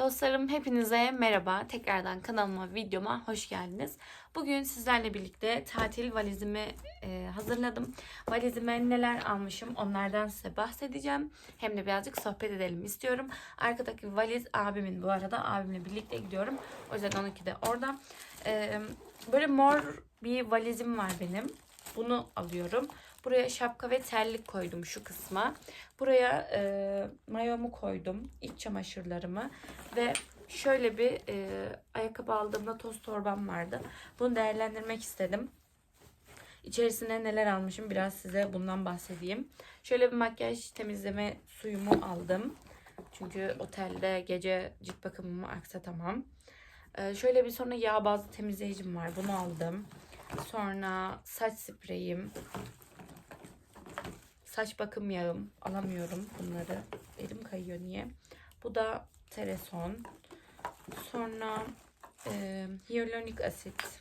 Dostlarım hepinize merhaba. Tekrardan kanalıma, videoma hoş geldiniz. Bugün sizlerle birlikte tatil valizimi e, hazırladım. Valizime neler almışım onlardan size bahsedeceğim. Hem de birazcık sohbet edelim istiyorum. Arkadaki valiz abimin bu arada. Abimle birlikte gidiyorum. O yüzden onunki de orada. E, böyle mor bir valizim var benim. Bunu alıyorum. Buraya şapka ve terlik koydum şu kısma. Buraya e, mayomu koydum. iç çamaşırlarımı. Ve şöyle bir e, ayakkabı aldığımda toz torbam vardı. Bunu değerlendirmek istedim. İçerisine neler almışım biraz size bundan bahsedeyim. Şöyle bir makyaj temizleme suyumu aldım. Çünkü otelde gece cilt bakımımı aksatamam. Ee, şöyle bir sonra yağ bazlı temizleyicim var. Bunu aldım. Sonra saç spreyim. Saç bakım yağım. Alamıyorum bunları. Elim kayıyor niye? Bu da Tereson. Sonra e, hyaluronik asit.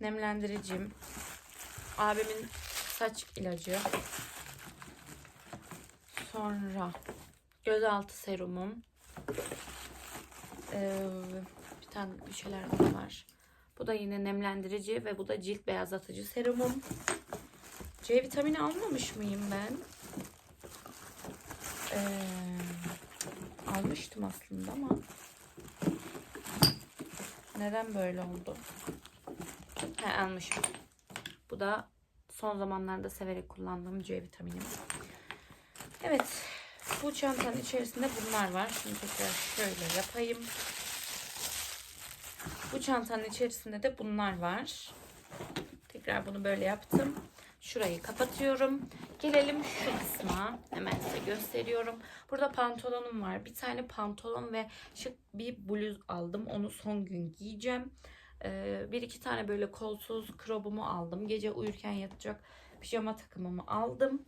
Nemlendiricim. Abimin saç ilacı. Sonra gözaltı serumum. Ee, bir tane bir şeyler var. Bu da yine nemlendirici ve bu da cilt beyazlatıcı serumum. C vitamini almamış mıyım ben? Ee, almıştım aslında ama neden böyle oldu? He, almışım. Bu da son zamanlarda severek kullandığım C vitaminim. Evet. Bu çantanın içerisinde bunlar var. Şimdi tekrar şöyle yapayım. Bu çantanın içerisinde de bunlar var. Tekrar bunu böyle yaptım. Şurayı kapatıyorum. Gelelim şu kısma. Hemen size gösteriyorum. Burada pantolonum var. Bir tane pantolon ve şık bir bluz aldım. Onu son gün giyeceğim. Ee, bir iki tane böyle kolsuz krobumu aldım. Gece uyurken yatacak pijama takımımı aldım.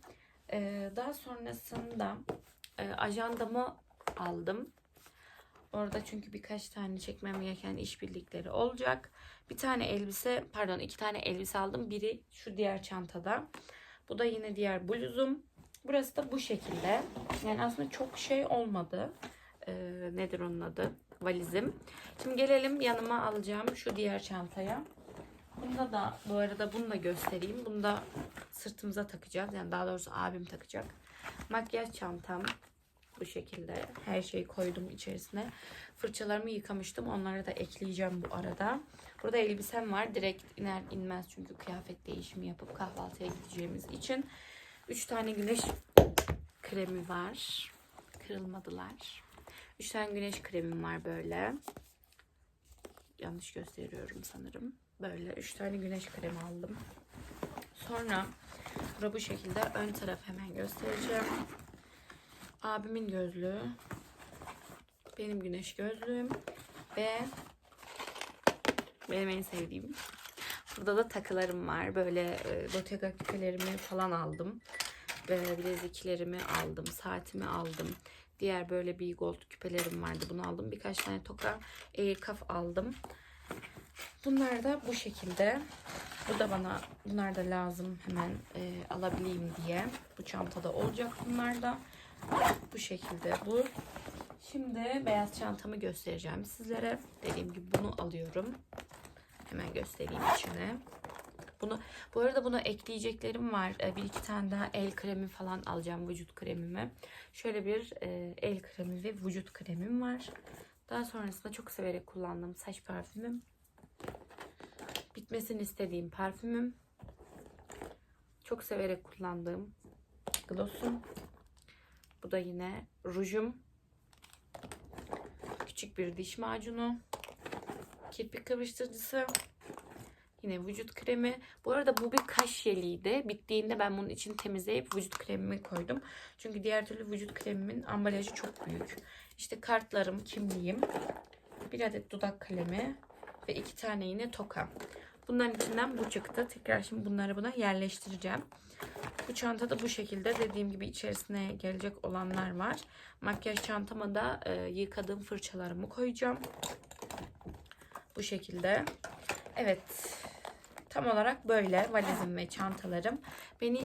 Ee, daha sonrasında e, ajandamı aldım. Orada çünkü birkaç tane çekmem gereken işbirlikleri olacak. Bir tane elbise, pardon iki tane elbise aldım. Biri şu diğer çantada. Bu da yine diğer bluzum. Burası da bu şekilde. Yani aslında çok şey olmadı. Ee, nedir onun adı? Valizim. Şimdi gelelim yanıma alacağım şu diğer çantaya. Bunda da bu arada bunu da göstereyim. Bunu da sırtımıza takacağız. Yani daha doğrusu abim takacak. Makyaj çantam bu şekilde her şeyi koydum içerisine. Fırçalarımı yıkamıştım. Onları da ekleyeceğim bu arada. Burada elbisem var. Direkt iner inmez çünkü kıyafet değişimi yapıp kahvaltıya gideceğimiz için. 3 tane güneş kremi var. Kırılmadılar. 3 tane güneş kremim var böyle. Yanlış gösteriyorum sanırım. Böyle 3 tane güneş kremi aldım. Sonra bura bu şekilde ön taraf hemen göstereceğim. Abimin gözlüğü. Benim güneş gözlüğüm. Ve benim en sevdiğim. Burada da takılarım var. Böyle e, Bottega küpelerimi falan aldım. Ve bileziklerimi aldım. Saatimi aldım. Diğer böyle bir gold küpelerim vardı. Bunu aldım. Birkaç tane toka e, kaf aldım. Bunlar da bu şekilde. Bu da bana bunlar da lazım hemen e, alabileyim diye. Bu çantada olacak bunlar da. Bu şekilde bu. Şimdi beyaz çantamı göstereceğim sizlere. Dediğim gibi bunu alıyorum. Hemen göstereyim içine. Bunu bu arada buna ekleyeceklerim var. E, Bir iki tane daha el kremi falan alacağım vücut kremimi. Şöyle bir e, el kremi ve vücut kremim var. Daha sonrasında çok severek kullandığım saç parfümüm. Bitmesini istediğim parfümüm. Çok severek kullandığım glossum. Bu da yine rujum. Küçük bir diş macunu. Kirpik kıvırıştırıcısı. Yine vücut kremi. Bu arada bu bir kaş jeliydi. Bittiğinde ben bunun için temizleyip vücut kremimi koydum. Çünkü diğer türlü vücut kremimin ambalajı çok büyük. İşte kartlarım, kimliğim. Bir adet dudak kalemi. Ve iki tane yine toka. Bunların içinden bu çıktı. Tekrar şimdi bunları buna yerleştireceğim. Bu çantada bu şekilde dediğim gibi içerisine gelecek olanlar var. Makyaj çantama da e, yıkadığım fırçalarımı koyacağım. Bu şekilde. Evet. Tam olarak böyle valizim ve çantalarım. Beni